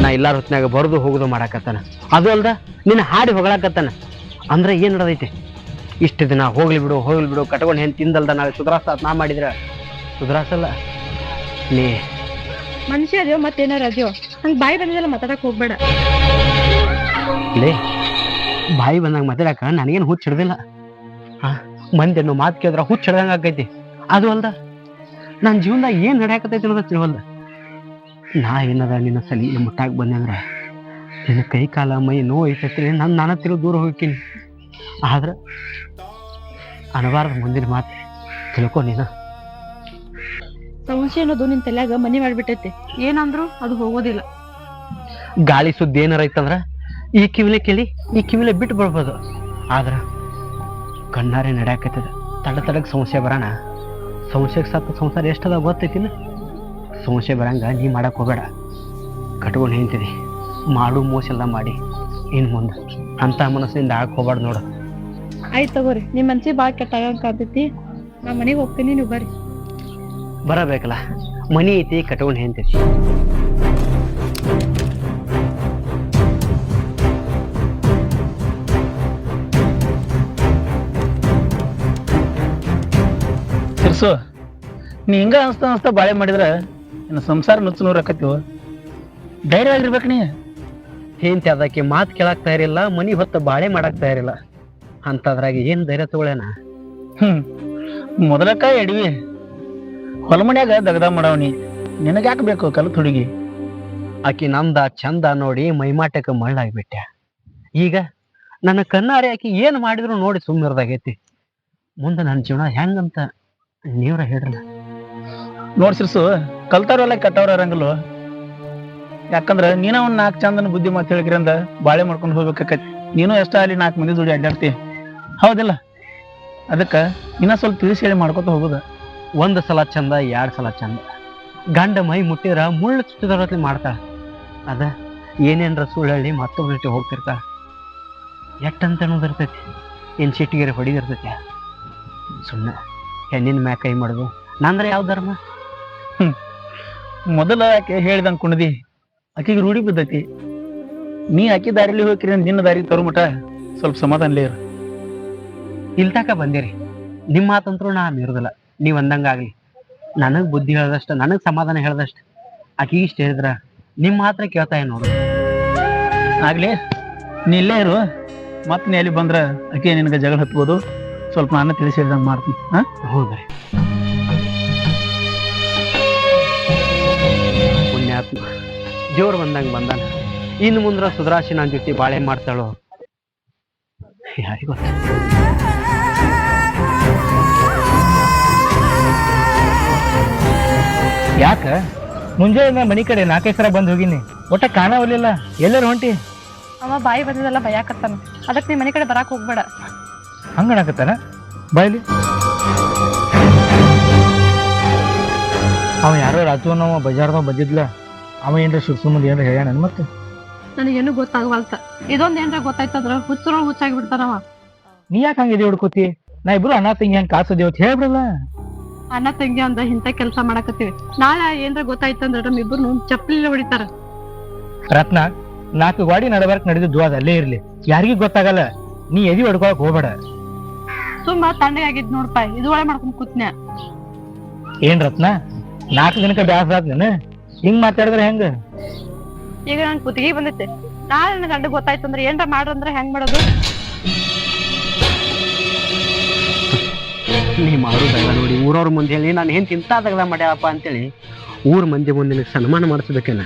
ನಾ ಎಲ್ಲಾರ ಹೊತ್ತಿನಾಗ ಬರೋದು ಹೋಗುದು ಮಾಡಾಕತ್ತಾನ. ಅದು ಅಲ್ದ ನಿನ್ನ ಹಾಡಿ ಹೊಗಳಾಕತ್ತಾನ. ಅಂದ್ರೆ ಏನ್ ನಡೆದೈತಿ? ಇಷ್ಟು ದಿನ ಹೋಗ್ಲಿ ಬಿಡು ಹೋಗ್ಲಿ ಬಿಡು ಕಟ್ಕೊಂಡು ಹೆಂಗೆ ತಿಂದಲ್ದ ನಾಳೆ ಸುಧಾರಿಸ ನಾ ಮಾಡಿದ್ರ. ಸುಧಾರಿಸಲ್ಲ. ನೀ. ಮನುಷ್ಯ ಅದೇ ಮತ್ತೇನಾರ ಅದ್ಯೋ ಹಂಗೆ ಬಾಯಿ ಬಂದಿದ್ದೆಲ್ಲ ಮಾತಾಡಕ್ಕೆ ಹೋಗ್ಬೇಡ. ಲೇ ಬಾಯಿ ಬಂದಾಗ ಮಾತಾಡಕ ನನಗೇನು ಹುಚ್ಚ ಹಿಡ್ದಿಲ್ಲ. ಹಾಂ ಮಂದಿ ಅನ್ನೋ ಮಾತು ಕೇಳಿದ್ರೆ ಹುಚ್ಚ ಹಿಡ್ದಂಗೆ ಆಕೈತಿ. ಅದು ಅಲ್ದ ನನ್ನ ಜೀವನದಾಗ ಏನು ನಡೆಯಾಕತೈತಿ ಅನ್ನೋದು ತಿಳಿವಲ್ದ. ನಾ ಏನದ ನಿನ್ನ ಸಲಿ ಮುಟ್ಟಾಗಿ ಬಂದೆ ಅಂದ್ರೆ ನಿನ್ನ ಕೈ ಕಾಲ ಮೈ ನೋವು ಐತೈತಿ ನಾನು ನನ್ನ ತಿರು ದೂರ ಹೋಗ್ತೀನಿ ಆದ್ರ ಅನವಾರದ ಮುಂದಿನ ಮಾತು ತಿಳ್ಕೊ ನೀನು. ಸಮಸ್ಯೆ ಅನ್ನೋದು ನಿನ್ ತಲೆಯಾಗ ಮನಿ ಮಾಡ್ಬಿಟ್ಟೈತೆ. ಏನಂದ್ರು ಅದು ಹೋಗೋದಿಲ್ಲ. ಗಾಳಿ ಸುದ್ದಿ ಏನಾರ ಐತಂದ್ರ ಈ ಕಿವಿಲೆ ಕೇಳಿ ಈ ಕಿವಿಲೆ ಬಿಟ್ಟು ಬರ್ಬೋದು ಆದ್ರ ಕಣ್ಣಾರೆ ನಡೆಯಾಕತ್ತದ ತಡ ತಡಕ್ ಸಮಸ್ಯೆ ಬರೋಣ ಸಮಸ್ಯೆಗೆ ಸತ್ತ ಸಂಸಾರ ಎಷ್ಟದ ಗೊತ್ತೈತಿನ ಸಮಸ್ಯೆ ಬರಂಗ ನೀ ಮಾಡಕ್ ಹೋಗ್ಬೇಡ. ಕಟ್ಕೊಂಡು ಹೇಳ್ತೀನಿ ಮಾಡು ಮೋಸ ಎಲ್ಲ ಮಾಡಿ. ಇನ್ ಮುಂದೆ. ಅಂತ ಮನಸ್ಸಿಂದ ಆಕ್ ಹೋಗ್ಬಾರ್ದು ನೋಡು. ಆಯ್ತ್ ತಗೋರಿ ನಿಮ್ ಮನ್ಸಿ ಬಾಳ ಕೆಟ್ಟ ಕಾರ್ತೈತಿ ನಾ ಮನೆಗೆ ಹೋಗ್ತೀನಿ ನೀವು ಬರ್ರಿ. ಬರಬೇಕಲ್ಲ ಮನಿ ಐತಿ ಕಟ್ಕೊಂಡು ನಿಂತೈತಿ ತಿರ್ಸು ನೀ ಹಿಂಗ ಅನ್ಸ್ತಾ ಅನ್ಸ್ತಾ ಬಾಳೆ ಮಾಡಿದ್ರ ಇನ್ನು ಸಂಸಾರ ನುಚ್ಚು ನೂರು ಆಕತ್ತೀವ. ಧೈರ್ಯ ಆಗಿರ್ಬೇಕು ನೀ. ಹೆಂತಿ ಅದಕ್ಕೆ ಮಾತು ಕೇಳಾಕ್ ತಯಾರಿಲ್ಲ ಮನಿ ಹೊತ್ತು ಬಾಳೆ ಮಾಡಾಕ್ ತಯಾರಿಲ್ಲ. ಅಂತದ್ರಾಗ ಏನ್ ಧೈರ್ಯ ತಗೊಳ್ಳೇನ ಹ್ಮ್ ಮೊದಲಕ್ಕ ಎಡವಿ ಹೊಲಮನ್ಯಾಗ ದಗದ ಮಾಡವನಿ. ನಿನಗೆ ಯಾಕೆ ಬೇಕು ಕಲ್ತು ಹುಡುಗಿ? ಆಕಿ ನಂದ ಚಂದ ನೋಡಿ ಮೈಮಾಟಕ್ಕೆ ಮಳ್ಳಾಗ್ಬಿಟ್ಟೆ ಈಗ ನನ್ನ ಕಣ್ಣಾರೆ ಆಕಿ ಏನ್ ಮಾಡಿದ್ರು ನೋಡಿ ಸುಮ್ಮನಿರ್ದಾಗೈತಿ ಮುಂದೆ ನನ್ನ ಜೀವನ ಹೆಂಗಂತ ನೀವ್ರ ಹೇಳ್ರಲ್ಲ ನೋಡ್ಸಿರ್ಸು ಕಲ್ತಾರಲ್ಲ ಕಟ್ಟವ್ರ ಇರಂಗಿಲ್ಲ ಯಾಕಂದ್ರ ನೀನ ಒಂದ್ ನಾಲ್ಕು ಚಂದನ ಬುದ್ಧಿ ಮಾತು ಹೇಳಿದ್ರಿಂದ ಬಾಳೆ ಮಾಡ್ಕೊಂಡು ಹೋಗ್ಬೇಕಾಕತಿ. ನೀನು ಎಷ್ಟ ಅಲ್ಲಿ ನಾಲ್ಕು ಮಂದಿ ದುಡಿ ಅಡ್ಡಾಡ್ತಿ? ಹೌದಿಲ್ಲ? ಅದಕ್ಕ ಇನ್ನ ಸ್ವಲ್ಪ ತಿಳಿಸಿ ಹೇಳಿ ಮಾಡ್ಕೊತ ಹೋಗುದ. ಒಂದ್ ಸಲ ಚಂದ ಎರಡ್ ಸಲ ಚಂದ. ಗಂಡ ಮೈ ಮುಟ್ಟಿದ್ರ ಮುಳ್ಳು ಚುಚ್ಚಿದವ್ರತ್ಲಿ ಮಾಡ್ತಾಳ. ಅದ ಏನೇನ್ರ ಸುಳ್ಳು ಹೇಳಿ ಮತ್ತೊಬ್ಬ ಜೊತೆ ಹೋಗ್ತಿರ್ತಾಳ. ಎಟ್ಟಂತ ಅನ್ನೋದಿರ್ತೈತಿ ಏನ್ ಸಿಟ್ಟಿಗೆರೆ ಹೊಡಿದಿರ್ತೈತಿ ಸುಮ್ಮನೆ ಹೆಣ್ಣಿನ ಮ್ಯಾಕ ಕೈ ಮಾಡುದು. ನಂದ್ರ ಯಾವ ಧರ್ಮ? ಮೊದಲ ಯಾಕೆ ಹೇಳ್ದಂಗ್ ಕುಣದಿ? ಆಕಿಗೆ ರೂಢಿ ಬಿದ್ದೈತಿ. ನೀ ಆಕಿ ದಾರಿಲಿ ಹೋಗ್ರಿ ನಿನ್ನ ದಾರಿ ತರುಮಟ ಸ್ವಲ್ಪ ಸ್ವಲ್ಪ ಸಮಾಧಾನಲೇ ಇರು ಇಲ್ತಾಕ ಬಂದಿರಿ. ನಿಮ್ಮ ಮಾತಂತ್ರು ನಾ ಮೀರುದಿಲ್ಲ. ನೀವ್ ಅಂದಂಗಾಗ್ಲಿ ನನಗ್ ಬುದ್ಧಿ ಹೇಳ್ದಷ್ಟ, ನನಗ್ ಸಮಾಧಾನ ಹೇಳ್ದಷ್ಟ ಆಕಿ ಇಷ್ಟ ಹೇಳಿದ್ರ ನಿಮ್ಮ ಮಾತ್ರ ಕೇಳ್ತಾ ನೋಡು. ಆಗ್ಲಿ, ನೀ ಇಲ್ಲೇ ಇರು. ಮತ್ತೆ ನೀ ಅಲ್ಲಿ ಬಂದ್ರ ಆಕೆ ನಿನಗೆ ಜಗಳ ಹತ್ಬೋದು. ಸ್ವಲ್ಪ ನಾನು ತಿಳಿಸಿ ಹೇಳ್ದಂಗ್ ಮಾಡ್ತೀನಿ. ಹಾ? ಹೌದ್ರಿ. ದೇವ್ರು ಬಂದಂಗೆ ಬಂದಾನ. ಇನ್ನು ಮುಂದ್ರ ಸುಧಾರಾಶಿ ನನ್ನ ಜೊತೆ ಬಾಳೆ ಮಾಡ್ತಾಳೋ. ಯಾರಿಗೊತ್ತ ಯಾಕ? ಮುಂಜಾನೆ ಮನಿ ಕಡೆ ನಾಲ್ಕೈದು ಸಲ ಬಂದು ಹೋಗಿನಿ. ಒಟ್ಟ ಕಾಣವಲ್ಲಿಲ್ಲ ಎಲ್ಲರೂ ಹೊಂಟಿ? ಅವ ಬಾಯಿ ಬಂದಿದ್ದೆಲ್ಲ ಭಯಾಕತ್ತಾನ. ಅದಕ್ಕೆ ನೀ ಮನೆ ಕಡೆ ಬರಾಕ್ ಹೋಗ್ಬೇಡ. ಹಂಗಣಕತ್ತಾನ ಬಾಯ್ಲಿ ಅವ ಯಾರೋ ರಾಜು ಅನ್ನೋ ಬಜಾರ್ದಾಗ ಬಂದಿದ್ಲ. ಅವ ಏನ್ರ ಮುಂದೆ ಏನ್ರ ಹೇಳ್ಯಾನ ಮತ್ತೆ ನನಗೇನು ಗೊತ್ತಾಗವಲ್ತ. ಇದೊಂದ್ ಏನ್ರ ಗೊತ್ತಾಯ್ತಂದ್ರ ಹುಚ್ಚರು ಹುಚ್ಚಾಗಿ ಬಿಡ್ತಾನವ. ನೀ ಯಾಕೆ ಹಂಗೆ ಹುಡ್ಕೋತಿ ನಾ ಇಬ್ರು ಅಣ್ಣ ತಂಗಿ ಹಂಗೆ ಕಾಸು ಅಂತ ಹೇಳ್ಬಿಡಲ್ಲ. ಅಣ್ಣ ತಂಗಿ ಅಂದ ಇಂತ ಕೆಲಸ ಮಾಡಕತ್ತೀವಿ. ನಾಳೆ ಏನ್ರ ಗೊತ್ತಾಯ್ತಂದ್ರ ನಮ್ ಇಬ್ರು ಚಪ್ಪಲಿ ಹೊಡಿತಾರ. ರತ್ನ ನಾಲ್ಕು ಗಾಡಿ ನಡಬಾರ್ಕ್ ನಡೆದಿದ್ದು ಅದು ಅಲ್ಲೇ ಇರ್ಲಿ. ಯಾರಿಗೂ ಗೊತ್ತಾಗಲ್ಲ. ನೀ ಎದಿ ಹೊಡ್ಕೊಳಕ್ ಹೋಗ್ಬೇಡ. ತುಂಬಾ ತಣ್ಣಗಾಗಿದ್ ನೋಡ್ಪ ಇದು ಒಳ್ಳೆ ಮಾಡ್ಕೊಂಡ್ ಕೂತ್ನ್ಯ. ಏನ್ ರತ್ನ? ನಾಲ್ಕು ದಿನಕ್ಕೆ ಬ್ಯಾಸ ಆದ್ ನೀನು? ಹಿಂಗ್ ಮಾತಾಡಿದ್ರೆ ಹೆಂಗ? ಈಗ ನನ್ ಕುತ್ತಿಗೆ ಬಂದೈತೆ. ನಾಳೆ ನನ್ನ ಗಂಡ ಗೊತ್ತಾಯ್ತು ಅಂದ್ರೆ ಏನ್ರ ಮಾಡ್ರಂದ್ರೆ ಹೆಂಗ್ ಮಾಡೋದು? ನೀ ಮಾಡೋದಲ್ಲ ನೋಡಿ ಊರವ್ರ ಮುಂದೆ ಹೇಳಿ ನಾನು ಏನ್ ತಿಂತ ತಗದ ಮಾಡ್ಯಾಳಪ್ಪ ಅಂತೇಳಿ ಊರ್ ಮಂದಿ ಮುಂದೆ ನಿನಗೆ ಸನ್ಮಾನ ಮಾಡಿಸ್ಬೇಕೇನ?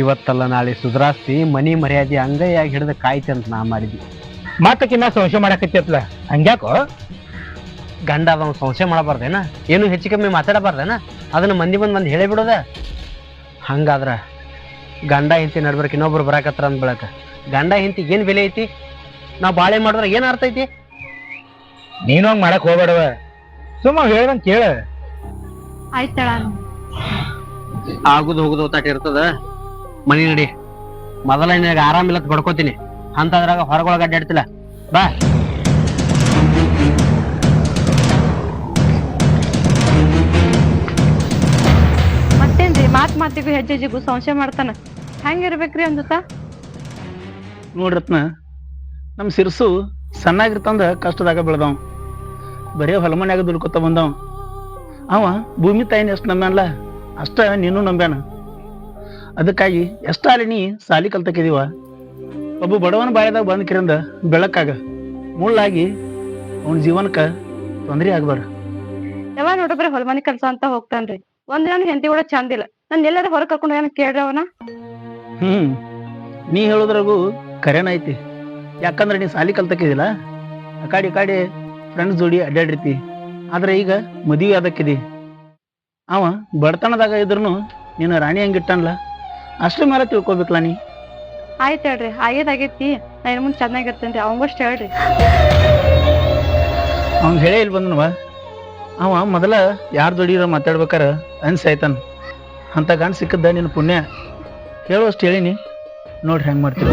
ಇವತ್ತಲ್ಲ ನಾಳೆ ಸುಧಾರಿಸಿ ಮನಿ ಮರ್ಯಾದೆ ಅಂಗೈಯಾಗಿ ಹಿಡಿದು ಕಾಯ್ತಿ ಅಂತ ನಾ ಮಾಡಿದ್ವಿ ಮಾತಕ್ಕಿನ್ನ ಸಂಶಯ ಮಾಡಕತ್ತೈತ್ಲ ಹಂಗ್ಯಾಕೋ? ಗಂಡ ಅದ ಸಂಶಯ ಮಾಡಬಾರ್ದೇನ? ಏನು ಹೆಚ್ಚು ಕಮ್ಮಿ ಮಾತಾಡಬಾರ್ದೇನ? ಅದನ್ನ ಮಂದಿ ಬಂದು ಬಂದು ಹೇಳಿ ಬಿಡೋದ ಹಂಗಾದ್ರೆ ಗಂಡ ಹಿಂತಿ ನಡ್ಬೇಕು ಇನ್ನೊಬ್ರು ಬರಾಕತ್ರ ಅಂದ್ ಬೆಳಕ ಗಂಡ ಹಿಂತಿ ಏನು ಬೆಲೆ ಐತಿ? ನಾವು ಬಾಳೆ ಮಾಡಿದ್ರೆ ಏನು ಅರ್ಥ ಐತಿ? ನೀನು ಹಂಗೆ ಮಾಡಕ್ ಹೋಗ್ಬೇಡವ. ಸುಮ್ಮ ಹೇಳ್ದಂಗ್ ಕೇಳ. ಆಯ್ತಳ ಆಗುದು ಹೋಗುದು ಒತ್ತಾಟ ಇರ್ತದ. ಮನಿ ನಡಿ. ಮೊದಲ ನಿನಗೆ ಆರಾಮಿಲ್ಲ ಅಂತ ಬಡ್ಕೋತೀನಿ ಅಂತದ್ರಾಗ ಹೊರಗೊಳಗೆ ಅಡ್ಡಾಡ್ತಿಲ್ಲ. ಬಾ. ಮಾತಿಗೂ ಹೆಜ್ಜೆ ಹೆಜ್ಜೆಗೂ ಸಂಶಯ ಮಾಡ್ತಾನ. ಹೆಂಗಿರ್ಬೇಕ್ರಿ ಜೊತೆ ನೋಡ್ರತ್ನ ನಮ್ಮ ಸಿರ್ಸು ಸಣ್ಣಾಗಿರ್ತಂದ ಕಷ್ಟದಾಗ ಬೆಳೆದವ. ಬರೇ ಹೊಲಮನ್ಯಾಗ ದುಡ್ಕೊತ ಬಂದವ. ಅವ ಭೂಮಿ ತಾಯಿನ ಎಷ್ಟು ನಂಬ್ಯಾನಲ್ಲ ಅಷ್ಟ ನೀನು ನಂಬ್ಯಾನ. ಅದಕ್ಕಾಗಿ ಎಷ್ಟಾಲಿ ನೀ ಸಾಲಿ ಕಲ್ತಕ್ಕಿದೀವ ಒಬ್ಬ ಬಡವನ ಬಾಯದಾಗ ಬಂದ ಕಿರಂದ ಬೆಳಕಾಗ. ಮುಳ್ಳಾಗಿ ಅವನ ಜೀವನಕ್ಕ ತೊಂದರೆ ಆಗ್ಬಾರ ಯಾವ ನೋಡಬ್ರಿ ಹೊಲಮನಿ ಕೆಲಸ ಅಂತ ಹೋಗ್ತಾನ್ರಿ. ಒಂದ್ ಹೆಂಡತಿ ಕೂಡ ಚಂದಿಲ್ಲ ನನ್ ಎಲ್ಲಾರ ಹೊರ ಕರ್ಕೊಂಡು ಏನ ಕೇಳ್ರಿ ಅವನ. ಹ್ಮ್ ನೀ ಹೇಳೋದ್ರಾಗೂ ಕರೆನ ಐತಿ. ಯಾಕಂದ್ರೆ ನೀ ಸಾಲಿ ಕಲ್ತಕ್ಕಿದಿಲ್ಲ. ಅಕಾಡಿ ಕಾಡಿ ಕಾಡಿ ಫ್ರೆಂಡ್ಸ್ ಜೋಡಿ ಅಡ್ಡಾಡಿರ್ತಿ ಆದ್ರೆ ಈಗ ಮದುವೆ ಆದಕ್ಕಿದಿ. ಅವ ಬಡತನದಾಗ ಇದ್ರೂ ನೀನು ರಾಣಿ ಹಂಗಿಟ್ಟನ್ಲ. ಅಷ್ಟ್ರ ಮೇಲೆ ತಿಳ್ಕೊಬೇಕಲ್ಲ ನೀ? ಆಯ್ತು ಹೇಳ್ರಿ ಆಗೇದಾಗೈತಿ ನಾನು ನಾ ಇನ್ ಮುಂದ್ ಚೆನ್ನಾಗಿರ್ತೇನ್ರಿ ಅವಂಗಷ್ಟ ಹೇಳ್ರಿ. ಅವ್ನ್ ಹೇಳೇ ಇಲ್ಲಿ ಬಂದನವ ಅವ ಮೊದಲ ಯಾರ ಜೋಡಿ ಮಾತಾಡ್ಬೇಕಾರ ಅನ್ಸಾಯ್ತಾನ ಅಂತ ಗಾಣ ಸಿಕ್ಕದ್ದ ನಿನ್ನ ಪುಣ್ಯ. ಹೇಳುವಷ್ಟು ಹೇಳಿನಿ. ನೋಡ್ರಿ ಹೆಂಗೆ ಮಾಡ್ತೀವಿ